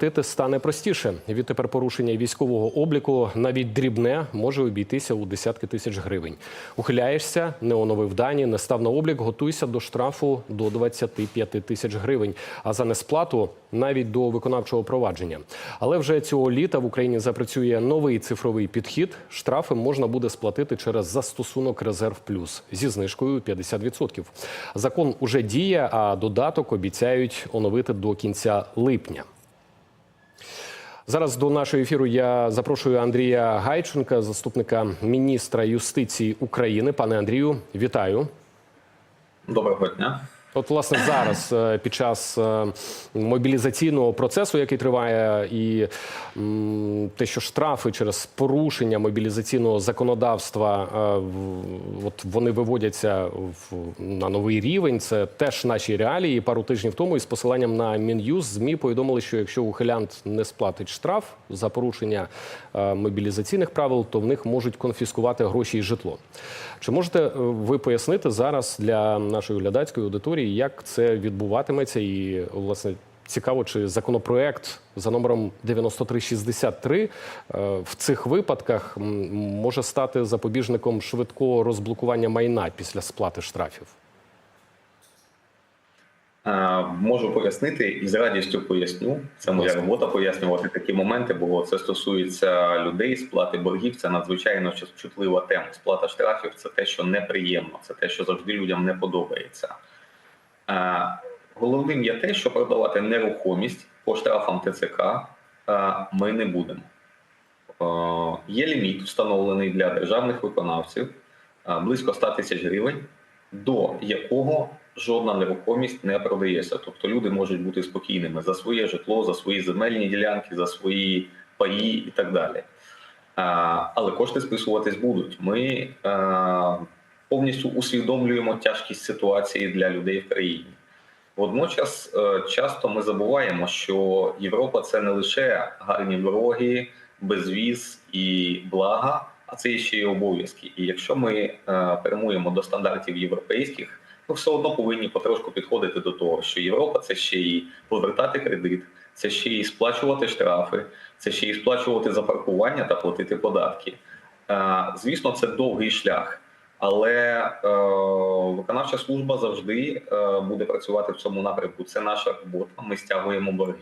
Платити стане простіше. Відтепер порушення військового обліку навіть дрібне може обійтися у десятки тисяч гривень. Ухиляєшся, не оновив дані, не став на облік, готуйся до штрафу до 25 тисяч гривень. А за несплату навіть до виконавчого провадження. Але вже цього літа в Україні запрацює новий цифровий підхід. Штрафи можна буде сплатити через застосунок Резерв Плюс зі знижкою 50%. Закон уже діє, а додаток обіцяють оновити до кінця липня. Зараз до нашого ефіру я запрошую Андрія Гайченка, заступника міністра юстиції України. Пане Андрію, вітаю. Доброго дня. От, власне, зараз е, під час е, мобілізаційного процесу, який триває, і те, що штрафи через порушення мобілізаційного законодавства е, от вони виводяться в, на новий рівень. Це теж наші реалії. Пару тижнів тому із посиланням на Мін'юз змі повідомили, що якщо ухилянт не сплатить штраф за порушення мобілізаційних правил, то в них можуть конфіскувати гроші і житло. Чи можете ви пояснити зараз для нашої глядацької аудиторії, як це відбуватиметься? І власне цікаво, чи законопроект за номером 9363 е, в цих випадках може стати запобіжником швидкого розблокування майна після сплати штрафів? Е, Можу пояснити і з радістю поясню. Це моя робота пояснювати такі моменти, бо це стосується людей, сплати боргів. Це надзвичайно чутлива тема. Сплата штрафів це те, що неприємно, це те, що завжди людям не подобається. Головним є те, що продавати нерухомість по штрафам ТЦК ми не будемо. Є ліміт, встановлений для державних виконавців близько 100 тисяч гривень, до якого жодна нерухомість не продається. Тобто люди можуть бути спокійними за своє житло, за свої земельні ділянки, за свої паї і так далі. Але кошти списуватись будуть. Ми повністю усвідомлюємо тяжкість ситуації для людей в країні. Водночас е, часто ми забуваємо, що Європа це не лише гарні дороги, безвіз і блага, а це ще й обов'язки. І якщо ми е, прямуємо до стандартів європейських, ми все одно повинні потрошку підходити до того, що Європа це ще й повертати кредит, це ще й сплачувати штрафи, це ще й сплачувати за паркування та платити податки. Е, Звісно, це довгий шлях. Але е, виконавча служба завжди е, буде працювати в цьому напрямку. Це наша робота. Ми стягуємо борги.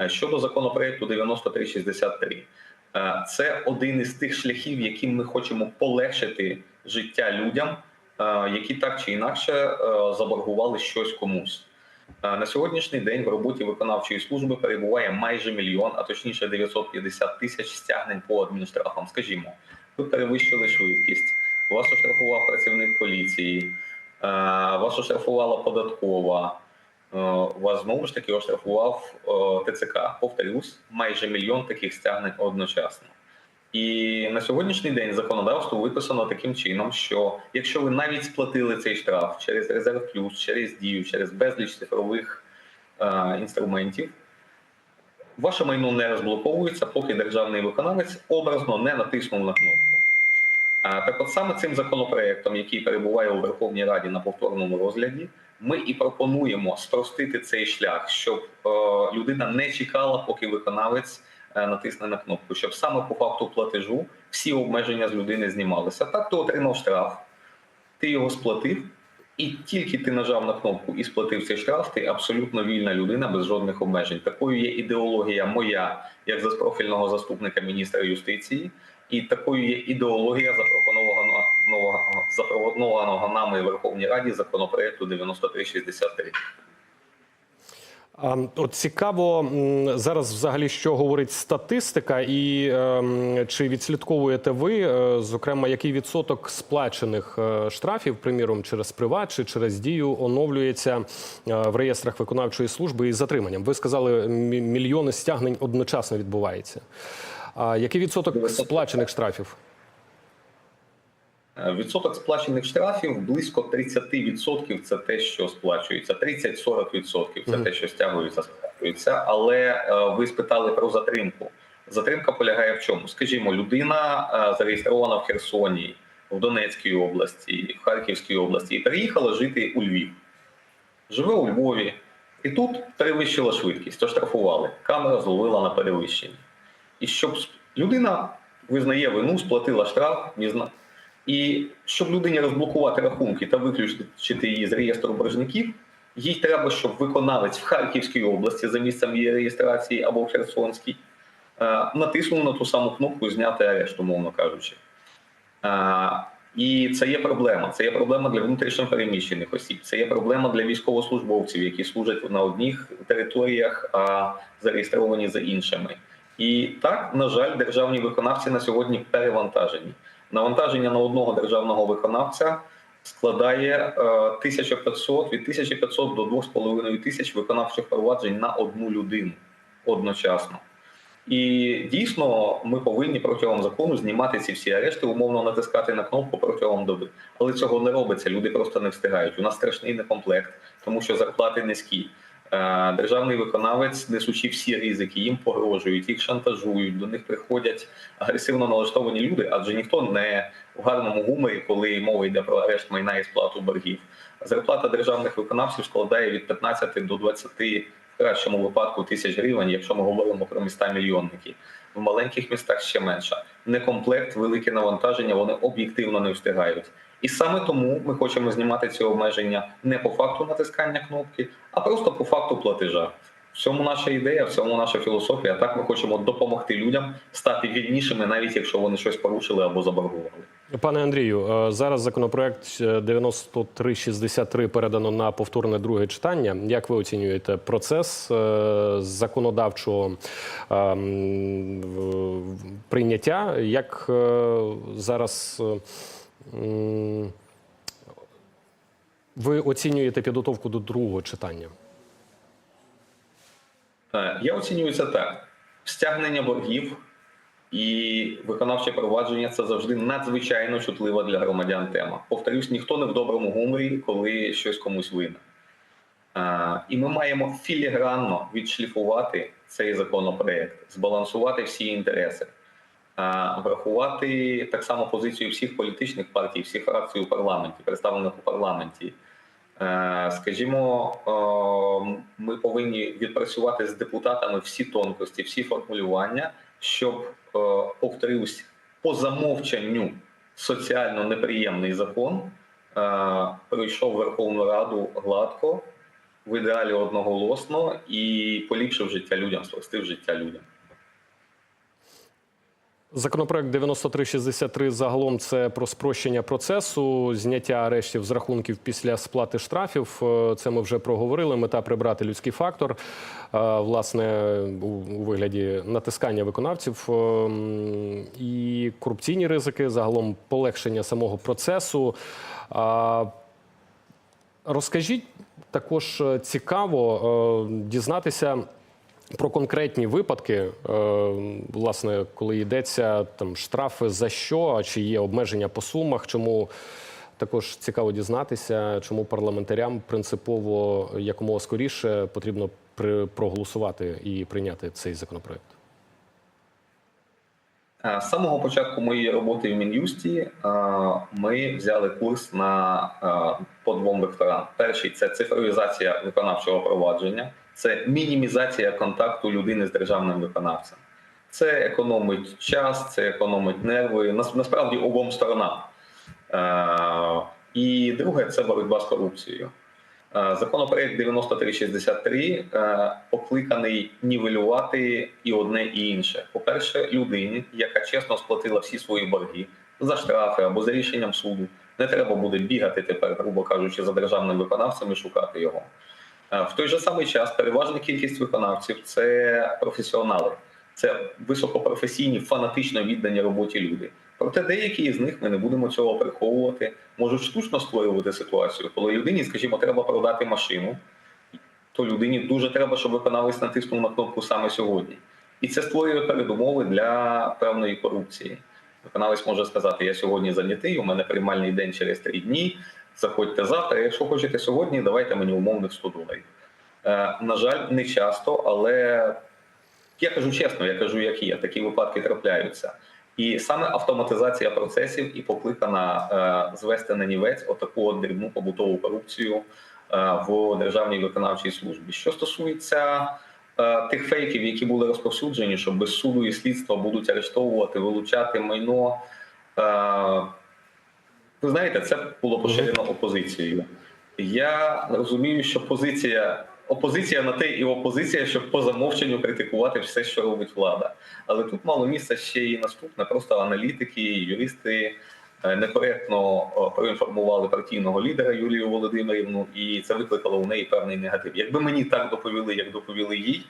Е, Щодо законопроекту 9363, е, це один із тих шляхів, яким ми хочемо полегшити життя людям, е, які так чи інакше е, заборгували щось комусь. Е, На сьогоднішній день в роботі виконавчої служби перебуває майже мільйон, а точніше 950 тисяч стягнень по адмінштрафам. Скажімо, ви перевищили швидкість, вас оштрафував працівник поліції, е, вас оштрафувала податкова, е, вас знову ж таки оштрафував е, ТЦК. Повторюсь, майже мільйон таких стягнень одночасно. І на сьогоднішній день законодавство виписано таким чином, що якщо ви навіть сплатили цей штраф через резерв плюс, через дію, через безліч цифрових е, інструментів, ваше майно не розблоковується, поки державний виконавець образно не натиснув на кнопку. Так от саме цим законопроектом, який перебуває у Верховній Раді на повторному розгляді, ми і пропонуємо спростити цей шлях, щоб е, людина не чекала, поки виконавець е, натисне на кнопку, щоб саме по факту платежу всі обмеження з людини знімалися. Так, ти отримав штраф, ти його сплатив, і тільки ти нажав на кнопку і сплатив цей штраф, ти абсолютно вільна людина без жодних обмежень. Такою є ідеологія моя, як за профільного заступника міністра юстиції, і такою є ідеологія запропонованого запропонованого нами Верховній Раді законопроекту 9363. А, От цікаво зараз, взагалі, що говорить статистика, і ем, чи відслідковуєте ви, е, зокрема, який відсоток сплачених е, штрафів, приміром, через приват чи через дію, оновлюється е, в реєстрах виконавчої служби із затриманням? Ви сказали, мільйони стягнень одночасно відбувається. А який відсоток сплачених штрафів? Е, Відсоток сплачених штрафів близько 30% це те, що сплачується. 30-40% це те, що стягується, сплачується. Але е, ви спитали про затримку. Затримка полягає в чому? Скажімо, людина е, зареєстрована в Херсоні, в Донецькій області, в Харківській області і переїхала жити у Львів. Живе у Львові, І тут перевищила швидкість, оштрафували. Камера зловила на перевищенні. І щоб людина визнає вину, сплатила штраф, і щоб людині розблокувати рахунки та виключити її з реєстру боржників, їй треба, щоб виконавець в Харківській області за місцем її реєстрації або в Херсонській е, натиснув на ту саму кнопку зняти арешт, умовно кажучи. Е, І це є проблема. Це є проблема для внутрішньо переміщених осіб. Це є проблема для військовослужбовців, які служать на одних територіях, а зареєстровані за іншими. І так, на жаль, державні виконавці на сьогодні перевантажені. Навантаження на одного державного виконавця складає е, 1500 від 1500 до 2500 виконавчих проваджень на одну людину одночасно. І дійсно ми повинні протягом закону знімати ці всі арешти, умовно натискати на кнопку протягом доби. Але цього не робиться. Люди просто не встигають. У нас страшний некомплект, тому що зарплати низькі. Е, Державний виконавець, несучи всі ризики, їм погрожують, їх шантажують, до них приходять агресивно налаштовані люди, адже ніхто не в гарному гуморі, коли мова йде про арешт майна і сплату боргів. Зарплата державних виконавців складає від 15 до 20 в кращому випадку тисяч гривень, якщо ми говоримо про міста мільйонники. В маленьких містах ще менше. Некомплект, велике навантаження, вони об'єктивно не встигають. І саме тому ми хочемо знімати ці обмеження не по факту натискання кнопки, а просто по факту платежа. В цьому наша ідея, в цьому наша філософія. Так ми хочемо допомогти людям стати вільнішими, навіть якщо вони щось порушили або заборгували. Пане Андрію, е, зараз законопроект е, 9363 передано на повторне друге читання. Як ви оцінюєте процес е, законодавчого е, м, в- прийняття? Як е, зараз ви оцінюєте підготовку до другого читання? Я оцінюю це так: стягнення боргів і виконавче провадження це завжди надзвичайно чутлива для громадян тема. Повторюсь, ніхто не в доброму гуморі, коли щось комусь винен. Е, І ми маємо філігранно відшліфувати цей законопроект, збалансувати всі інтереси, врахувати так само позицію всіх політичних партій, всіх фракцій у парламенті, представлених у парламенті. Е, Скажімо, е, ми повинні відпрацювати з депутатами всі тонкості, всі формулювання, щоб е, повторюсь, по замовчанню соціально неприємний закон е, пройшов Верховну Раду гладко, в ідеалі одноголосно і поліпшив життя людям, спростив життя людям. Законопроект 9363 загалом це про спрощення процесу, зняття арештів з рахунків після сплати штрафів. Е, Це ми вже проговорили. Мета прибрати людський фактор, е, власне, у вигляді натискання виконавців е, і корупційні ризики, загалом полегшення самого процесу. Розкажіть також цікаво дізнатися про конкретні випадки, е, власне, коли йдеться там штрафи за що, чи є обмеження по сумах, чому також цікаво дізнатися, чому парламентарям принципово якомога скоріше потрібно при проголосувати і прийняти цей законопроект. Е, З самого початку моєї роботи в Мін'юсті е, ми взяли курс на по двом векторам. Перший це цифровізація виконавчого провадження, це мінімізація контакту людини з державним виконавцем. Це економить час, це економить нерви. Нас- Насправді обом сторонам. Е, І друге це боротьба з корупцією. Е, Законопроект 9363 е, покликаний нівелювати і одне, і інше. По-перше, людині, яка чесно сплатила всі свої борги за штрафи або за рішенням суду, не треба буде бігати тепер, грубо кажучи, за державним виконавцем і шукати його. В той же самий час переважна кількість виконавців це професіонали, це високопрофесійні, фанатично віддані роботі люди. Проте деякі з них ми не будемо цього приховувати, можуть штучно створювати ситуацію, коли людині, скажімо, треба продати машину, то людині дуже треба, щоб виконавець натиснув на кнопку саме сьогодні. І це створює передумови для певної корупції. Виконавець може сказати: Я сьогодні зайнятий, у мене приймальний день через три дні. Заходьте завтра. Якщо хочете сьогодні, давайте мені умовних 100 доларів. Е, на жаль, не часто, але я кажу чесно, я кажу, як є. Такі випадки трапляються. І саме автоматизація процесів і покликана е, звести на нівець отаку от дрібну побутову корупцію, е, в державній виконавчій службі. Що стосується тих фейків, які були розповсюджені, що без суду і слідства будуть арештовувати, вилучати майно. Ви знаєте, це було поширено опозицією. Я розумію, що позиція опозиція на те і опозиція, щоб по замовченню критикувати все, що робить влада. Але тут мало місця ще і наступне. Просто аналітики, юристи е, некоректно е, проінформували партійного лідера Юлію Володимирівну, і це викликало у неї певний негатив. Якби мені так доповіли, як доповіли їй.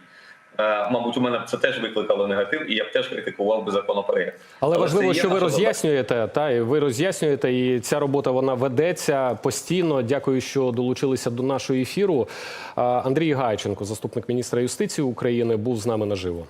Е, Мабуть, у мене б це теж викликало негатив, і я б теж критикував би законопроект. Але Але важливо, що ви роз'яснюєте, та і ви роз'яснюєте, і ця робота вона ведеться постійно. Дякую, що долучилися до нашого ефіру. Андрій Гайченко, заступник міністра юстиції України, був з нами наживо.